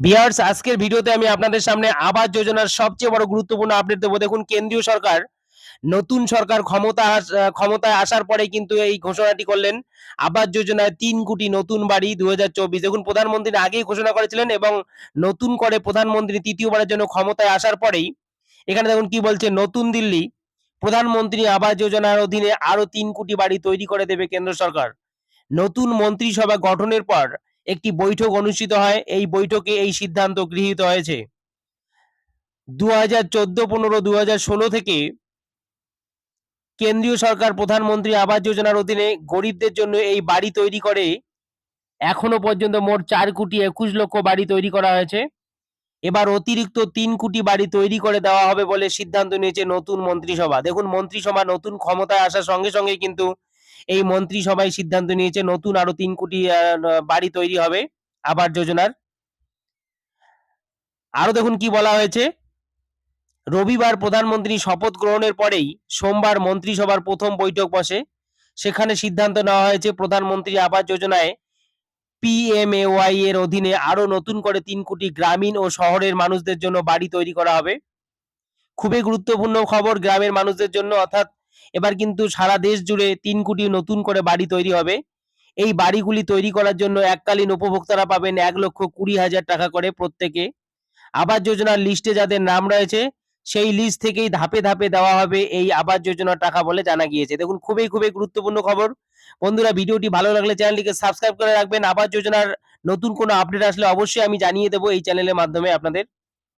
বিয়ার্স আজকের ভিডিওতে আমি আপনাদের সামনে আবাস যোজনার সবচেয়ে বড় গুরুত্বপূর্ণ আপডেট দেবো। দেখুন, কেন্দ্রীয় সরকার নতুন সরকার ক্ষমতা ক্ষমতায় আসার পরে কিন্তু এই ঘোষণাটি করলেন আবাস যোজনায় তিন কোটি নতুন বাড়ি দু দেখুন, প্রধানমন্ত্রী আগেই ঘোষণা করেছিলেন এবং নতুন করে প্রধানমন্ত্রী তৃতীয়বারের জন্য ক্ষমতায় আসার পরেই এখানে দেখুন কি বলছে, নতুন দিল্লি, প্রধানমন্ত্রী আবাস যোজনার অধীনে আরও তিন কোটি বাড়ি তৈরি করে দেবে কেন্দ্র সরকার। নতুন মন্ত্রিসভা গঠনের পর একটি বৈঠক অনুষ্ঠিত হয়। এই বৈঠকে এই সিদ্ধান্ত গৃহীত হয়েছে। দু হাজার চোদ্দ পনেরো দু ষোলো থেকে কেন্দ্রীয় সরকার প্রধানমন্ত্রী আবাস যোজনার অধীনে গরিবদের জন্য এই বাড়ি তৈরি করে এখনও পর্যন্ত মোট চার কোটি একুশ লক্ষ বাড়ি তৈরি করা হয়েছে। এবার অতিরিক্ত তিন কোটি বাড়ি তৈরি করে দেওয়া হবে বলে সিদ্ধান্ত নিয়েছে নতুন মন্ত্রিসভা। দেখুন, মন্ত্রিসভা নতুন ক্ষমতায় আসার সঙ্গে সঙ্গে কিন্তু এই মন্ত্রিসভায় সিদ্ধান্ত নিয়েছে, নতুন আরও তিন কোটি বাড়ি তৈরি হবে আবাস যোজনার। আরও দেখুন কি বলা হয়েছে। রবিবার প্রধানমন্ত্রী শপথ গ্রহণের পরেই সোমবার মন্ত্রিসভার প্রথম বৈঠক বসে। সেখানে সিদ্ধান্ত নেওয়া হয়েছে, প্রধানমন্ত্রী আবাস যোজনায় পিএমএওয়াই এর অধীনে আরও নতুন করে তিন কোটি গ্রামীণ ও শহরের মানুষদের জন্য বাড়ি তৈরি করা হবে। খুবই গুরুত্বপূর্ণ খবর গ্রামের মানুষদের জন্য, অর্থাৎ এবার কিন্তু সারা দেশ জুড়ে তিন কোটি নতুন করে বাড়ি তৈরি হবে। এই বাড়িগুলি তৈরি করার জন্য এককালীন উপভোক্তারা পাবেন এক লক্ষ কুড়ি হাজার টাকা করে প্রত্যেকে। আবাস যোজনার লিস্টে যাদের নাম রয়েছে, সেই লিস্ট থেকেই ধাপে ধাপে দেওয়া হবে এই আবাস যোজনার টাকা বলে জানা গিয়েছে। দেখুন, খুবই খুবই গুরুত্বপূর্ণ খবর। বন্ধুরা, ভিডিওটি ভালো লাগলে চ্যানেলটিকে সাবস্ক্রাইব করে রাখবেন। আবাস যোজনার নতুন কোনো আপডেট আসলে অবশ্যই আমি জানিয়ে দেবো এই চ্যানেলের মাধ্যমে আপনাদের।